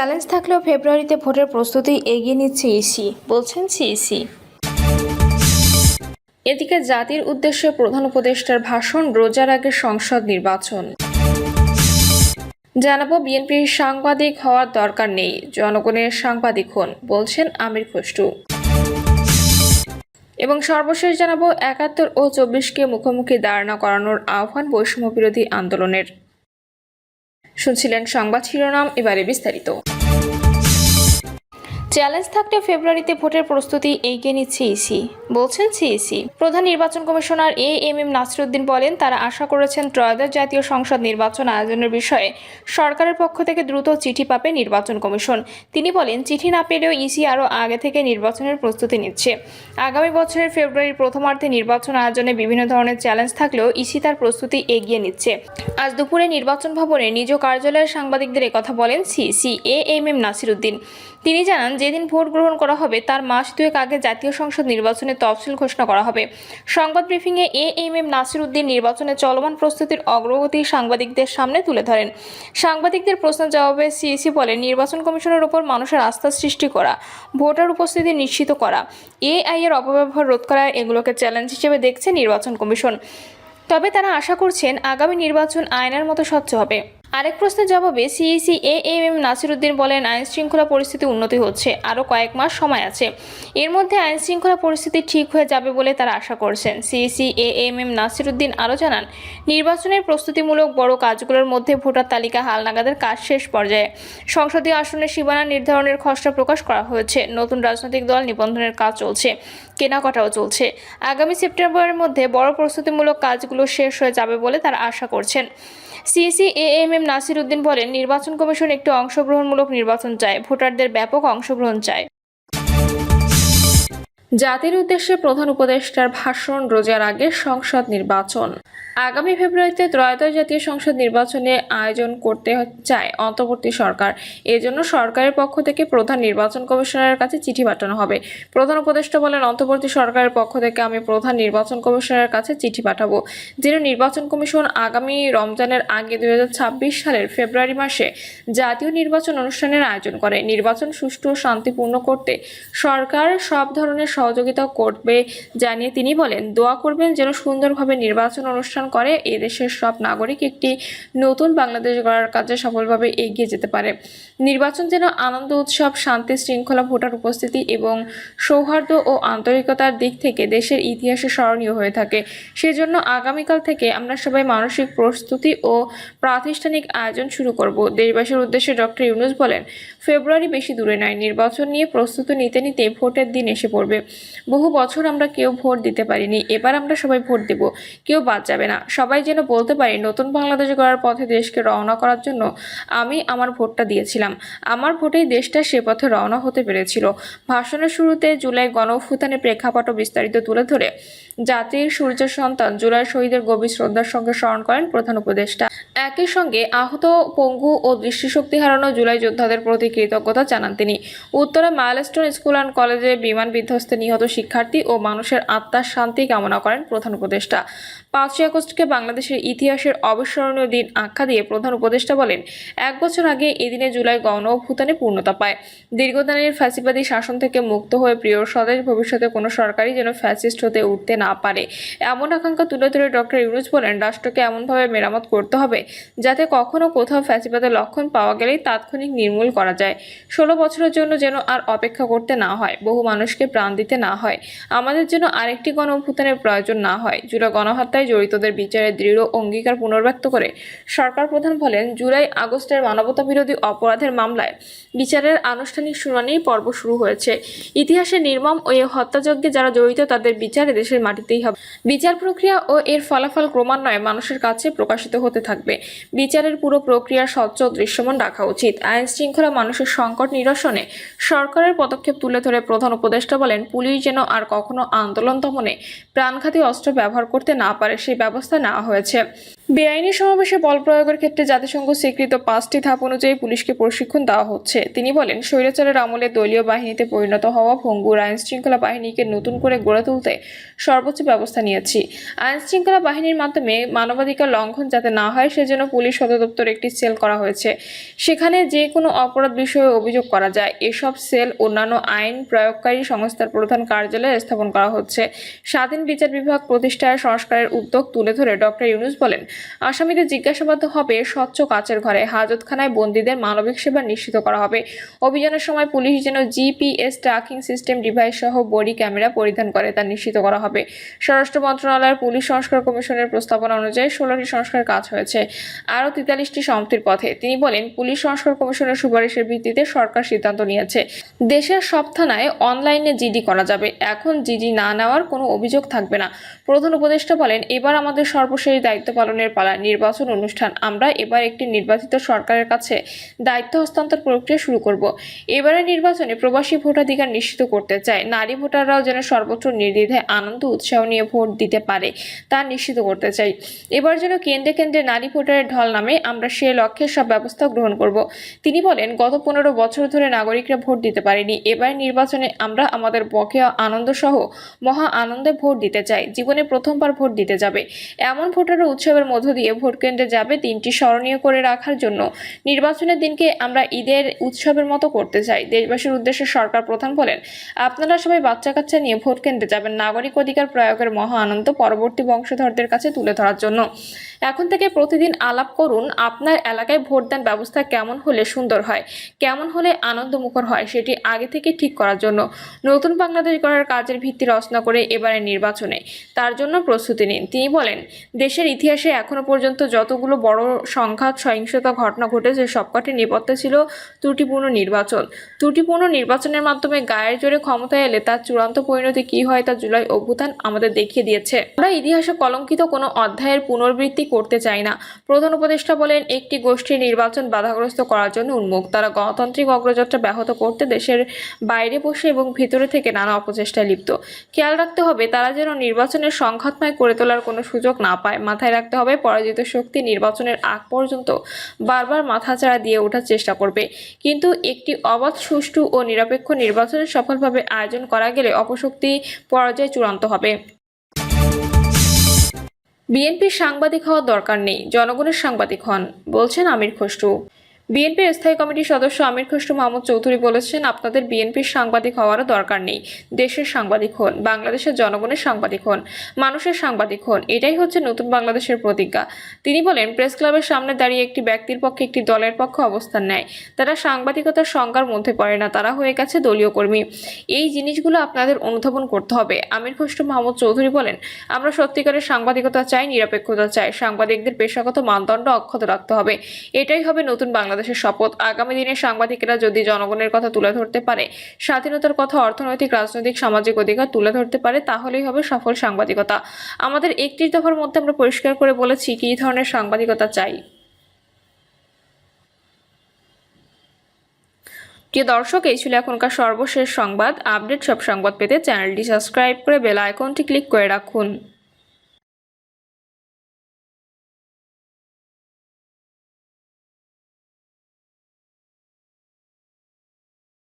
Challenge থাকলেও ফেব্রুয়ারিতে ভোটের প্রস্তুতি এগিয়ে নিচ্ছে ইসি। বলছেন সিইসি। এদিকে জাতির উদ্দেশ্যে প্রধান উপদেষ্টার ভাষণ রোজার আগে সংসদ নির্বাচন। জানাব বিএনপির সাংবাদিক হওয়ার দরকার নেই, জনগণের সাংবাদিক হন, বলছেন আমির খসরু। এবং সর্বশেষ জানাব একাত্তর ও চব্বিশকে মুখোমুখি দাঁড়ানো করানোর আহ্বান বৈষম্য বিরোধী আন্দোলনের। শুনছিলেন সংবাদ শিরোনাম, এবারে বিস্তারিত। চ্যালেঞ্জ থাকলে ফেব্রুয়ারিতে ভোটের প্রস্তুতি এগিয়ে নিচ্ছে ইসি বলছেন সিইসি প্রধান নির্বাচন commissioner A M M Nasiruddin বলেন, তারা আশা করেছেন ত্রয়োদশ জাতীয় সংসদ নির্বাচন আয়োজনের বিষয়ে সরকারের পক্ষ থেকে দ্রুত চিঠি পাবে নির্বাচন কমিশন। তিনি বলেন, চিঠি না পেলেও ইসি আরও আগে থেকে নির্বাচনের প্রস্তুতি নিচ্ছে। আগামী বছরের ফেব্রুয়ারির প্রথমার্ধে নির্বাচন আয়োজনে বিভিন্ন ধরনের চ্যালেঞ্জ থাকলেও ইসি তার প্রস্তুতি এগিয়ে নিচ্ছে। আজ দুপুরে নির্বাচন ভবনে নিজ কার্যালয়ের সাংবাদিকদের কথা বলেন CEC A M M Nasiruddin. তিনি জানান যেদিন ভোট গ্রহণ করা হবে, তার মাস দুয়েক আগে জাতীয় সংসদ নির্বাচনের তফসিল ঘোষণা করা হবে। সংবাদ ব্রিফিংয়ে A M M Nasir Uddin নির্বাচনের চলমান প্রস্তুতির অগ্রগতি সাংবাদিকদের সামনে তুলে ধরেন। সাংবাদিকদের প্রশ্ন জবাবে সিইসি বলেন নির্বাচন কমিশনের উপর মানুষের আস্থা সৃষ্টি করা, ভোটার উপস্থিতি নিশ্চিত করা। এআই এর অপব্যবহার রোধ করা এগুলোকে চ্যালেঞ্জ হিসেবে দেখছে নির্বাচন কমিশন। তবে তারা আশা করছেন, আগামী নির্বাচন আয়নার মতো স্বচ্ছ হবে। আরেক প্রশ্নের জবাবে CEC A M M Nasiruddin বলেন, আইন শৃঙ্খলা পরিস্থিতি উন্নতি হচ্ছে, আরও কয়েক মাস সময় আছে। এর মধ্যে আইন শৃঙ্খলা পরিস্থিতি ঠিক হয়ে যাবে বলে তারা আশা করছেন। CEC A M M Nasiruddin আরও জানান, নির্বাচনের প্রস্তুতিমূলক বড় কাজগুলোর মধ্যে ভোটার তালিকা হালনাগাদের কাজ শেষ পর্যায়ে। সংসদীয় আসনের সীমানা নির্ধারণের খসড়া প্রকাশ করা হয়েছে। নতুন রাজনৈতিক দল নিবন্ধনের কাজ চলছে, কেনাকাটাও চলছে। আগামী সেপ্টেম্বরের মধ্যে বড় প্রস্তুতিমূলক কাজগুলো শেষ হয়ে যাবে বলে তারা আশা করছেন। CEC A M M Nasir Uddin বলেন, নির্বাচন কমিশন একটি অংশগ্রহণমূলক নির্বাচন চায়, ভোটারদের ব্যাপক অংশগ্রহণ চায়। জাতির উদ্দেশ্যে প্রধান উপদেষ্টার ভাষণ রোজার আগে সংসদ নির্বাচন। আগামী ফেব্রুয়ারিতে ত্রয়োদশ জাতীয় সংসদ নির্বাচনে আয়োজন করতে চায় অন্তর্বর্তী সরকার। এজন্য সরকারের পক্ষ থেকে প্রধান নির্বাচন কমিশনারের কাছে চিঠি পাঠানো হবে। প্রধান উপদেষ্টা বলেন, অন্তর্বর্তী সরকারের পক্ষ থেকে আমি প্রধান নির্বাচন কমিশনারের কাছে চিঠি পাঠাবো। যিনি নির্বাচন কমিশন আগামী রমজানের আগে দু হাজার ছাব্বিশ সালের ফেব্রুয়ারি মাসে জাতীয় নির্বাচন অনুষ্ঠানের আয়োজন করে। নির্বাচন সুষ্ঠু ও শান্তিপূর্ণ করতে সরকার সব ধরনের সহযোগিতা করবে জানিয়ে তিনি বলেন, দোয়া করবেন যেন সুন্দরভাবে নির্বাচন অনুষ্ঠান করে এদেশের সব নাগরিক একটি নতুন বাংলাদেশ গড়ার কাজে সফলভাবে এগিয়ে যেতে পারে। নির্বাচন যেন আনন্দ, উৎসব, শান্তি, শৃঙ্খলা, ভোটার উপস্থিতি এবং সৌহার্দ্য ও আন্তরিকতার দিক থেকে দেশের ইতিহাসে স্মরণীয় হয়ে থাকে। সেজন্য আগামীকাল থেকে আমরা সবাই মানসিক প্রস্তুতি ও প্রাতিষ্ঠানিক আয়োজন শুরু করব। দেশবাসীর উদ্দেশ্যে ডক্টর ইউনুস বলেন ফেব্রুয়ারি বেশি দূরে নয়। নির্বাচন নিয়ে প্রস্তুতি নিতে নিতে ভোটের দিন এসে পড়বে। বহু বছর আমরা কেউ ভোট দিতে পারিনি। এবার আমরা সবাই ভোট দেব। কেউ বাদ যাবে না। সবাই যেন বলতে পারি, নতুন বাংলাদেশ গড়ার পথে দেশকে রওনা করার জন্য আমি আমার ভোটটা দিয়েছিলাম। আমার ভোটেই দেশটা সে পথে রওনা হতে পেরেছিল। ভাষণের শুরুতে জুলাই গণঅভ্যুত্থানের প্রেক্ষাপট বিস্তারিত তুলে ধরে। জাতির সূর্য সন্তান জুলাই শহীদের গভীর শ্রদ্ধার সঙ্গে স্মরণ করেন প্রধান উপদেষ্টা। একই সঙ্গে আহত পঙ্গু ও দৃষ্টিশক্তি হারানো জুলাই যোদ্ধাদের প্রতি কৃতজ্ঞতা জানান তিনি। উত্তরে মাইলস্টোন স্কুল অ্যান্ড কলেজে বিমান বিধ্বস্তে নিহত শিক্ষার্থী ও মানুষের আত্মার শান্তি কামনা করেন প্রধান উপদেষ্টা। পাঁচই আগস্টকে বাংলাদেশের ইতিহাসের অবিস্মরণীয় দিন আখ্যা দিয়ে প্রধান উপদেষ্টা বলেন, এক বছর আগে এদিনে জুলাই গণ অভ্যুত্থানে পূর্ণতা পায়। দীর্ঘদিনের ফ্যাসিবাদী শাসন থেকে মুক্ত হয়ে প্রিয় স্বদেশ ভবিষ্যতে কোনো সরকারই যেন ফ্যাসিস্ট হতে উঠতে না পারে। এমন আকাঙ্ক্ষা তুলে ধরে ডক্টর ইউনুস বলেন, রাষ্ট্রকে এমনভাবে মেরামত করতে হবে যাতে কখনো কোথাও ফ্যাসিবাদের লক্ষণ পাওয়া গেলেই তাৎক্ষণিক নির্মূল করা যায়। ষোলো বছরের জন্য যেন আর অপেক্ষা করতে না হয়, বহু মানুষকে প্রাণ দিতে না হয়। আমাদের জন্য আরেকটি গণ অভ্যুত্থানের প্রয়োজন না হয়। জুলাই গণহত্যায় জড়িতদের বিচারে দৃঢ় অঙ্গীকার পুনর্ব্যক্ত করে সরকার প্রধান বলেন, জুলাই আগস্টের মানবতা বিরোধী অপরাধের মামলায় বিচারের আনুষ্ঠানিক শুনানির পর্ব শুরু হয়েছে। ইতিহাসে নির্মম ও এই হত্যাযজ্ঞে যারা জড়িত তাদের বিচারে দেশের মাটিতেই হবে। বিচার প্রক্রিয়া ও এর ফলাফল ক্রমান্বয়ে মানুষের কাছে প্রকাশিত হতে থাকবে। বিচারের পুরো প্রক্রিয়া স্বচ্ছ দৃশ্যমান রাখা উচিত। আইন শৃঙ্খলা মানুষের সংকট নিরসনে সরকারের পদক্ষেপ তুলে ধরে প্রধান উপদেষ্টা বলেন, পুলিশ যেন আর কখনো আন্দোলন দমনে প্রাণঘাতী অস্ত্র ব্যবহার করতে না পারে, সেই ব্যবস্থা নেওয়া হয়েছে। বেআইনি সমাবেশে বল প্রয়োগের ক্ষেত্রে জাতিসংঘ স্বীকৃত পাঁচটি ধাপ অনুযায়ী পুলিশকে প্রশিক্ষণ দেওয়া হচ্ছে। তিনি বলেন, স্বৈরাচারের আমলে দলীয় বাহিনীতে পরিণত হওয়া ভঙ্গুর আইন শৃঙ্খলা বাহিনীকে নতুন করে গড়ে তুলতে সর্বোচ্চ ব্যবস্থা নিয়েছি। আইন শৃঙ্খলা বাহিনীর মাধ্যমে মানবাধিকার লঙ্ঘন যাতে না হয়, সেজন্য পুলিশ সদর দপ্তর একটি সেল করা হয়েছে। সেখানে যে কোনো অপরাধ বিষয়ে অভিযোগ করা যায়। এসব সেল অন্যান্য আইন প্রয়োগকারী সংস্থার প্রধান কার্যালয়ে স্থাপন করা হচ্ছে। স্বাধীন বিচার বিভাগ প্রতিষ্ঠায় সংস্কারের উদ্যোগ তুলে ধরে ডক্টর ইউনুস বলেন আসামিদের জিজ্ঞাসাবাদ হবে, স্বচ্ছ কাচের ঘরে। হাজতখানায় বন্দীদের মানবিক সেবা নিশ্চিত করা হবে। অভিযানের সময় পুলিশ যেন জিপিএস, ট্র্যাকিং সিস্টেম, ডিভাইস সহ বডি ক্যামেরা পরিধান করে তা নিশ্চিত করা হবে। স্বরাষ্ট্র মন্ত্রণালয়ের পুলিশ সংস্কার কমিশনের প্রস্তাবনা অনুযায়ী ষোলোটি সংস্কার কাজ হয়েছে। আরও তেতাল্লিশটি সমাপ্তির পথে। তিনি বলেন, পুলিশ সংস্কার কমিশনের সুপারিশের ভিত্তিতে সরকার সিদ্ধান্ত নিয়েছে। দেশের সব থানায় অনলাইনে জিডি করা যাবে। এখন জিডি না নেওয়ার কোনো অভিযোগ থাকবে না। প্রধান উপদেষ্টা বলেন, এবার আমাদের সর্বশেষ দায়িত্ব পালনের পালা নির্বাচন অনুষ্ঠান। আমরা এবার একটি নির্বাচিত সরকারের কাছে দায়িত্ব হস্তান্তর প্রক্রিয়া শুরু করব। এবারের নির্বাচনে প্রবাসী ভোটাধিকার নিশ্চিত করতে চাই নারী ভোটাররাও যেন সর্বোচ্চ নির্দ্বিধায় আনন্দ, উৎসাহ নিয়ে ভোট দিতে পারে, তা নিশ্চিত করতে চাই। এবার যেন কেন্দ্রে কেন্দ্রে নারী ভোটারের ঢল নামে আমরা সে লক্ষ্যে সব ব্যবস্থা গ্রহণ করব। তিনি বলেন, গত পনেরো বছর ধরে নাগরিকরা ভোট দিতে পারেনি। এবার নির্বাচনে আমরা আমাদের বকেয়া আনন্দ সহ মহা আনন্দে ভোট দিতে চাই। জীবনে প্রথমবার ভোট দিতে যাবে। এমন ভোটার উৎসবের মধ্য দিয়ে ভোটকেন্দ্রে যাবে দিনটি স্মরণীয় করে রাখার জন্য। নির্বাচনের দিনকে আমরা ঈদের উৎসবের মতো করতে চাই। দেশবাসীর উদ্দেশ্যে সরকার প্রধান বলেন, আপনারা সবাই বাচ্চা কাচ্চা নিয়ে ভোটকেন্দ্রে যাবেন। নাগরিক অধিকার প্রয়োগের মহা আনন্দ পরবর্তী বংশধরদের কাছে তুলে ধরার জন্য। এখন থেকে প্রতিদিন আলাপ করুন, আপনার এলাকায় ভোটদান ব্যবস্থা কেমন হলে সুন্দর হয়, কেমন হলে আনন্দমুখর হয় সেটি আগে থেকে ঠিক করার জন্য। নতুন বাংলাদেশ গড়ার কাজের ভিত্তি রচনা করে এবারের নির্বাচনে। তার জন্য প্রস্তুতি নিন। তিনি বলেন, দেশের ইতিহাসে এখনও পর্যন্ত যতগুলো বড় সংঘাত, সহিংসতা ঘটনা ঘটেছে, সবকটি নেপথ্যে ছিল ত্রুটিপূর্ণ নির্বাচন। ত্রুটিপূর্ণ নির্বাচনের মাধ্যমে গায়ের জোরে ক্ষমতায় এলে তার চূড়ান্ত পরিণতি কী হয় তা জুলাই অভ্যুত্থান আমাদের দেখিয়ে দিয়েছে। আমরা ইতিহাসে কলঙ্কিত কোনো অধ্যায়ের পুনরাবৃত্তি করতে চায় না। প্রধান উপদেষ্টা বলেন, একটি গোষ্ঠীর নির্বাচন বাধাগ্রস্ত করার জন্য উন্মুখ তারা গণতান্ত্রিক অগ্রযাত্রা ব্যাহত করতে দেশের বাইরে বসে এবং ভিতরে থেকে নানা অপচেষ্টায় লিপ্ত। খেয়াল রাখতে হবে, তারা যেন নির্বাচনের সংঘাতময় করে তোলার কোনো সুযোগ না পায়। মাথায় রাখতে হবে, পরাজিত শক্তি নির্বাচনের আগ পর্যন্ত বারবার মাথাচাড়া দিয়ে ওঠার চেষ্টা করবে। কিন্তু একটি অবাধ, সুষ্ঠু ও নিরপেক্ষ নির্বাচনের সফলভাবে আয়োজন করা গেলে অপশক্তি পরাজয় চূড়ান্ত হবে। বিএনপির সাংবাদিক হওয়ার দরকার নেই জনগণের সাংবাদিক হন বলছেন আমির খসরু। বিএনপির স্থায়ী কমিটির সদস্য আমির খসরু মাহমুদ চৌধুরী বলেছেন, আপনাদের বিএনপির সাংবাদিক হওয়ারও দরকার নেই। দেশের সাংবাদিক হন, বাংলাদেশের জনগণের সাংবাদিক হন, মানুষের সাংবাদিক হন, এটাই হচ্ছে নতুন বাংলাদেশের প্রতিজ্ঞা। তিনি বলেন, প্রেস ক্লাবের সামনে দাঁড়িয়ে একটি ব্যক্তির পক্ষে একটি দলের পক্ষে অবস্থান নেয়। তারা সাংবাদিকতার সংজ্ঞার মধ্যে পড়ে না, তারা হয়ে গেছে দলীয় কর্মী। এই জিনিসগুলো আপনাদের অনুধাবন করতে হবে। আমির খসরু মাহমুদ চৌধুরী বলেন, আমরা সত্যিকারের সাংবাদিকতা চাই, নিরপেক্ষতা চাই। সাংবাদিকদের পেশাগত মানদণ্ড অক্ষত রাখতে হবে। এটাই হবে নতুন বাংলাদেশের শপথ। আগামী দিনে সাংবাদিকেরা যদি জনগণের কথা তুলে ধরতে পারে, স্বাধীনতার কথা অর্থনৈতিক, রাজনৈতিক, সামাজিক অধিকার তুলে ধরতে পারে, তাহলেই হবে সফল সাংবাদিকতা। আমাদের একটি দফার মধ্যে আমরা পরিষ্কার করে বলেছি কী ধরনের সাংবাদিকতা চাই। প্রিয় দর্শক, এই ছিল এখনকার সর্বশেষ সংবাদ। আপডেট সব সংবাদ পেতে চ্যানেলটি সাবস্ক্রাইব করে বেল আইকনটি ক্লিক করে রাখুন।